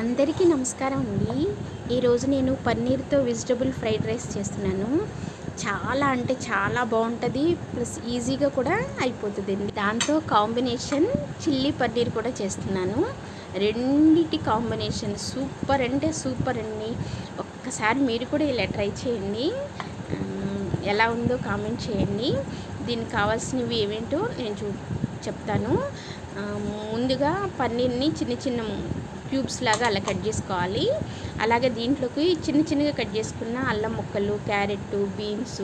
అందరికీ నమస్కారం అండి. ఈరోజు నేను పన్నీర్తో వెజిటబుల్ ఫ్రైడ్ రైస్ చేస్తున్నాను. చాలా అంటే చాలా బాగుంటుంది ప్లస్ ఈజీగా కూడా అయిపోతుంది అండి దాంతో కాంబినేషన్ చిల్లీ పన్నీర్ కూడా చేస్తున్నాను. రెండిటి కాంబినేషన్ సూపర్ అంటే సూపర్ అండి. ఒక్కసారి మీరు కూడా ఇలా ట్రై చేయండి. ఎలా ఉందో కామెంట్ చేయండి. దీనికి కావాల్సినవి ఏమేంటో నేను చూ చెప్తాను. ముందుగా పన్నీర్ని చిన్న చిన్న క్యూబ్స్ లాగా అలా కట్ చేసుకోవాలి. అలాగే దీంట్లోకి చిన్న చిన్నగా కట్ చేసుకున్న అల్లం ముక్కలు క్యారెట్ బీన్స్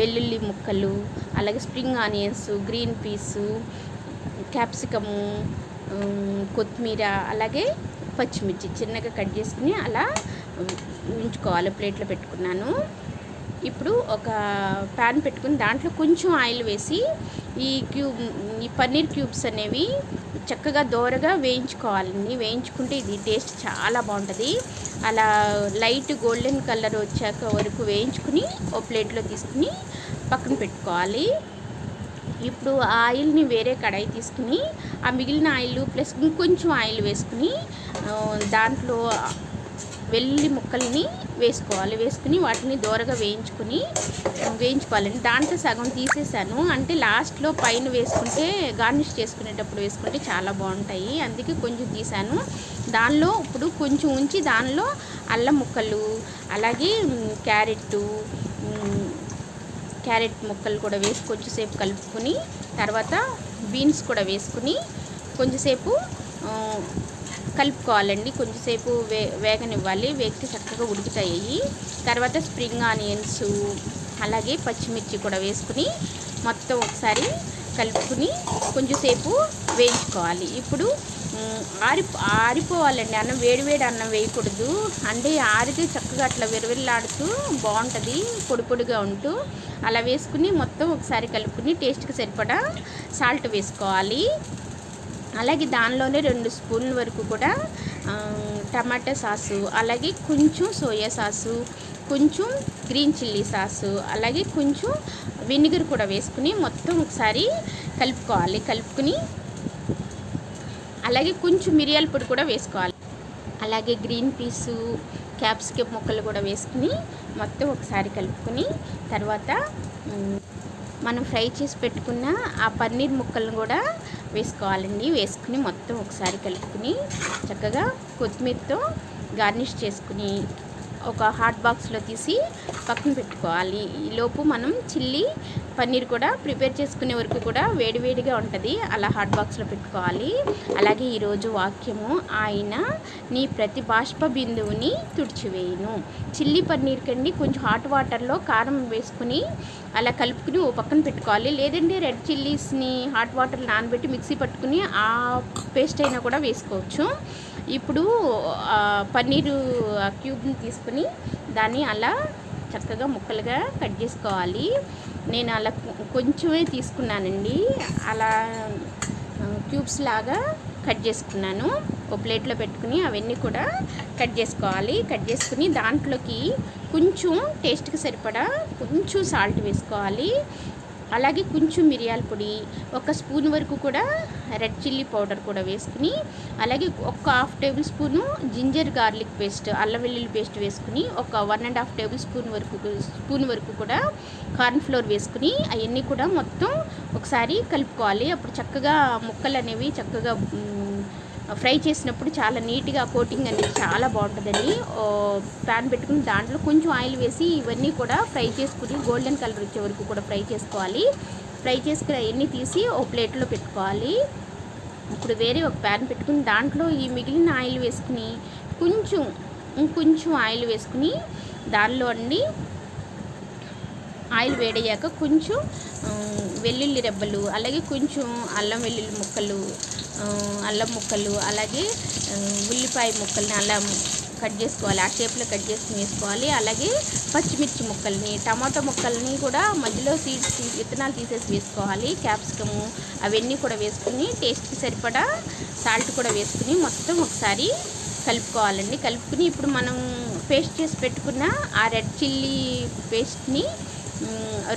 వెల్లుల్లి ముక్కలు అలాగే spring onions green peas capsicum కొత్తిమీర అలాగే పచ్చిమిర్చి చిన్నగా కట్ చేసుకుని అలా ఉంచుకోవాలి ప్లేట్లో పెట్టుకున్నాను. ఇప్పుడు ఒక ప్యాన్ పెట్టుకుని దాంట్లో కొంచెం ఆయిల్ వేసి ఈ క్యూబ్ ఈ పన్నీర్ క్యూబ్స్ అనేవి చక్కగా దోరగా వేయించుకోవాలండి వేయించుకుంటే ఇది టేస్ట్ చాలా బాగుంటుంది. అలా లైట్ గోల్డెన్ కలర్ వచ్చాక వరకు వేయించుకుని ఓ ప్లేట్లో తీసుకుని పక్కన పెట్టుకోవాలి. ఇప్పుడు ఆ ఆయిల్ని వేరే కడాయి తీసుకుని ఆ మిగిలిన ఆయిల్ ప్లస్ ఇంకొంచెం ఆయిల్ వేసుకుని దాంట్లో వెల్లుల్లి ముక్కల్ని వేసుకోవాలి. వేసుకుని వాటిని దోరగా వేయించుకుని వేయించుకోవాలండి దాంట్లో సగం తీసేసాను. అంటే లాస్ట్లో పైన వేసుకుంటే గార్నిష్ చేసుకునేటప్పుడు వేసుకుంటే చాలా బాగుంటాయి. అందుకే కొంచెం తీసాను. దానిలో ఇప్పుడు కొంచెం ఉంచి దానిలో అల్లం ముక్కలు అలాగే క్యారెట్టు క్యారెట్ క్యారెట్ ముక్కలు కూడా వేసి కొంచెంసేపు కలుపుకొని తర్వాత బీన్స్ కూడా వేసుకుని కొంచెంసేపు కలుపుకోవాలండి. కొంచెంసేపు వే వేగనివ్వాలి. వేగితే చక్కగా ఉడుకుతాయి. తర్వాత స్ప్రింగ్ ఆనియన్స్ అలాగే పచ్చిమిర్చి కూడా వేసుకుని మొత్తం ఒకసారి కలుపుకుని కొంచెంసేపు వేయించుకోవాలి. ఇప్పుడు ఆరి ఆరిపోవాలండి. అన్నం వేడివేడి అన్నం వేయకూడదు. అంటే ఆరితే చక్కగా అట్లా విరవిల్లాడుతూ బాగుంటుంది. పొడి పొడిగా ఉంటూ అలా వేసుకుని మొత్తం ఒకసారి కలుపుకుని టేస్ట్కి సరిపడా సాల్ట్ వేసుకోవాలి. అలాగే దానిలోనే రెండు స్పూన్ల వరకు కూడా టమాటా సాసు అలాగే కొంచెం సోయా సాసు కొంచెం గ్రీన్ చిల్లీ సాసు అలాగే కొంచెం వెనిగర్ కూడా వేసుకుని మొత్తం ఒకసారి కలుపుకోవాలి కలుపుకుని అలాగే కొంచెం మిరియాల పొడి కూడా వేసుకోవాలి. అలాగే గ్రీన్ పీసు క్యాప్సికమ్ ముక్కలు కూడా వేసుకుని మొత్తం ఒకసారి కలుపుకొని తర్వాత మనం ఫ్రై చేసి పెట్టుకున్న ఆ పన్నీర్ ముక్కలను కూడా వేసుకోవాలండి. వేసుకుని మొత్తం ఒకసారి కలుపుకుని చక్కగా కొత్తిమీరతో గార్నిష్ చేసుకుని ఒక హాట్ బాక్స్లో తీసి పక్కన పెట్టుకోవాలి. ఈలోపు మనం చిల్లీ పన్నీర్ కూడా ప్రిపేర్ చేసుకునే వరకు కూడా వేడివేడిగా ఉంటుంది. అలా హాట్ బాక్స్లో పెట్టుకోవాలి. అలాగే ఈరోజు వాక్యము ఆయన నీ ప్రతి బాష్ప బిందువుని తుడిచివేయును. చిల్లీ పన్నీర్ కండి కొంచెం హాట్ వాటర్లో కారం వేసుకుని అలా కలుపుకుని ఓ పక్కన పెట్టుకోవాలి. లేదంటే రెడ్ చిల్లీస్ని హాట్ వాటర్ నానబెట్టి మిక్సీ పట్టుకుని ఆ పేస్ట్ అయినా కూడా వేసుకోవచ్చు. ఇప్పుడు పన్నీరు ఆ క్యూబ్ని తీసుకుని దాన్ని అలా చక్కగా ముక్కలుగా కట్ చేసుకోవాలి. నేను అలా కొంచెమే తీసుకున్నానండి. అలా క్యూబ్స్ లాగా కట్ చేసుకున్నాను. ఒక ప్లేట్లో పెట్టుకుని అవన్నీ కూడా కట్ చేసుకోవాలి. కట్ చేసుకుని దాంట్లోకి కొంచెం టేస్ట్కి సరిపడా కొంచెం సాల్ట్ వేసుకోవాలి. అలాగే కొంచెం మిరియాల పొడి ఒక స్పూన్ వరకు కూడా రెడ్ చిల్లీ పౌడర్ కూడా వేసుకుని అలాగే ఒక half tablespoon ginger garlic paste అల్లం వెల్లుల్లి పేస్ట్ వేసుకుని ఒక one and half tablespoon వరకు స్పూన్ వరకు కూడా కార్న్ ఫ్లోర్ వేసుకుని అవన్నీ కూడా మొత్తం ఒకసారి కలుపుకోవాలి. అప్పుడు చక్కగా ముక్కలు అనేవి చక్కగా ఫ్రై చేసినప్పుడు చాలా నీట్గా కోటింగ్ అనేది చాలా బాగుంటుందండి. ప్యాన్ పెట్టుకుని దాంట్లో కొంచెం ఆయిల్ వేసి ఇవన్నీ కూడా ఫ్రై చేసుకుని గోల్డెన్ కలర్ వచ్చే వరకు కూడా ఫ్రై చేసుకోవాలి. ఫ్రై చేసుకుని అవన్నీ తీసి ఓ ప్లేట్లో పెట్టుకోవాలి. ఇప్పుడు వేరే ఒక ప్యాన్ పెట్టుకుని దాంట్లో ఈ మిగిలిన ఆయిల్ వేసుకుని కొంచెం ఇంకొంచెం ఆయిల్ వేసుకుని దానిలో అండి ఆయిల్ వేడయ్యాక కొంచెం వెల్లుల్లి రెబ్బలు అలాగే కొంచెం అల్లం వెల్లుల్లి ముక్కలు అల్లం ముక్కలు అలాగే ఉల్లిపాయ ముక్కల్ని అలా కట్ చేసుకోవాలి ఆ షేప్లో కట్ చేసుకుని వేసుకోవాలి. అలాగే పచ్చిమిర్చి ముక్కల్ని టమాటా ముక్కల్ని కూడా మధ్యలో సీడ్స్ విత్తనాలు తీసేసి వేసుకోవాలి. క్యాప్సికము అవన్నీ కూడా వేసుకుని టేస్ట్కి సరిపడా సాల్ట్ కూడా వేసుకుని మొత్తం ఒకసారి కలుపుకోవాలండి. కలుపుకుని ఇప్పుడు మనం పేస్ట్ చేసి పెట్టుకున్న ఆ రెడ్ చిల్లీ పేస్ట్ని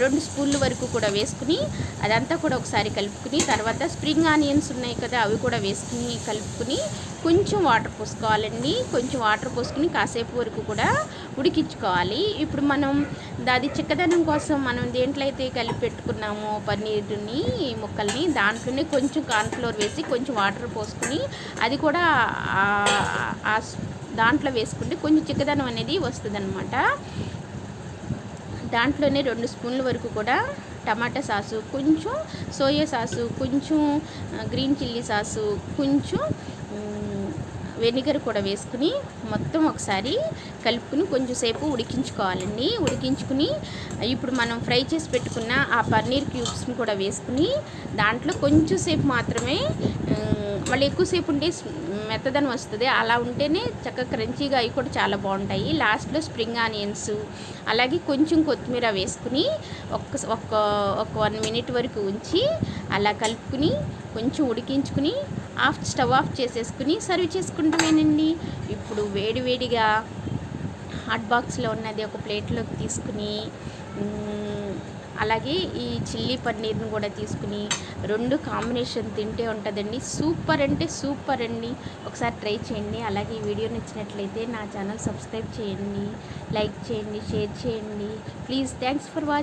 రెండు స్పూన్ల వరకు కూడా వేసుకుని అదంతా కూడా ఒకసారి కలుపుకుని తర్వాత స్ప్రింగ్ ఆనియన్స్ ఉన్నాయి కదా అవి కూడా వేసుకుని కలుపుకుని కొంచెం వాటర్ పోసుకోవాలండి. కొంచెం వాటర్ పోసుకుని కాసేపు వరకు కూడా ఉడికించుకోవాలి. ఇప్పుడు మనం అది చిక్కదనం కోసం మనం దేంట్లో అయితే కలిపి పెట్టుకున్నామో పన్నీర్ని ముక్కల్ని దాంట్లోనే కొంచెం కార్న్ఫ్లోర్ వేసి కొంచెం వాటర్ పోసుకుని అది కూడా దాంట్లో వేసుకుంటే కొంచెం చిక్కదనం అనేది వస్తుంది దాంట్లోనే రెండు స్పూన్ల వరకు కూడా టమాటా సాసు కొంచెం సోయా సాసు కొంచెం గ్రీన్ చిల్లీ సాసు కొంచెం వెనిగర్ కూడా వేసుకుని మొత్తం ఒకసారి కలుపుకుని కొంచెం సేపు ఉడికించుకోవాలండి. ఉడికించుకుని ఇప్పుడు మనం ఫ్రై చేసి పెట్టుకున్న ఆ పన్నీర్ క్యూబ్స్ని కూడా వేసుకుని దాంట్లో కొంచెం సేపు మాత్రమే మళ్ళీ ఎక్కువసేపు ఉంటే మెత్తదనం వస్తుంది. అలా ఉంటేనే చక్కగా క్రంచీగా అవి కూడా చాలా బాగుంటాయి. లాస్ట్లో స్ప్రింగ్ ఆనియన్స్ అలాగే కొంచెం కొత్తిమీర వేసుకుని ఒక్క ఒక్క ఒక వన్ మినిట్ వరకు ఉంచి అలా కలుపుకుని కొంచెం ఉడికించుకుని ఆఫ్ స్టవ్ ఆఫ్ చేసేసుకుని సర్వ్ చేసుకుంటామేనండి. ఇప్పుడు వేడివేడిగా హాట్ బాక్స్లో ఉన్నది ఒక ప్లేట్లోకి తీసుకుని అలాగే ఈ చిల్లీ పన్నీర్ని కూడా తీసుకుని రెండు కాంబినేషన్ తింటే ఉంటుందండి. సూపర్ అంటే సూపర్ అండి. ఒకసారి ట్రై చేయండి. అలాగే ఈ వీడియో నచ్చినట్లయితే నా ఛానల్ సబ్స్క్రైబ్ చేయండి. లైక్ చేయండి షేర్ చేయండి. Please thanks for watching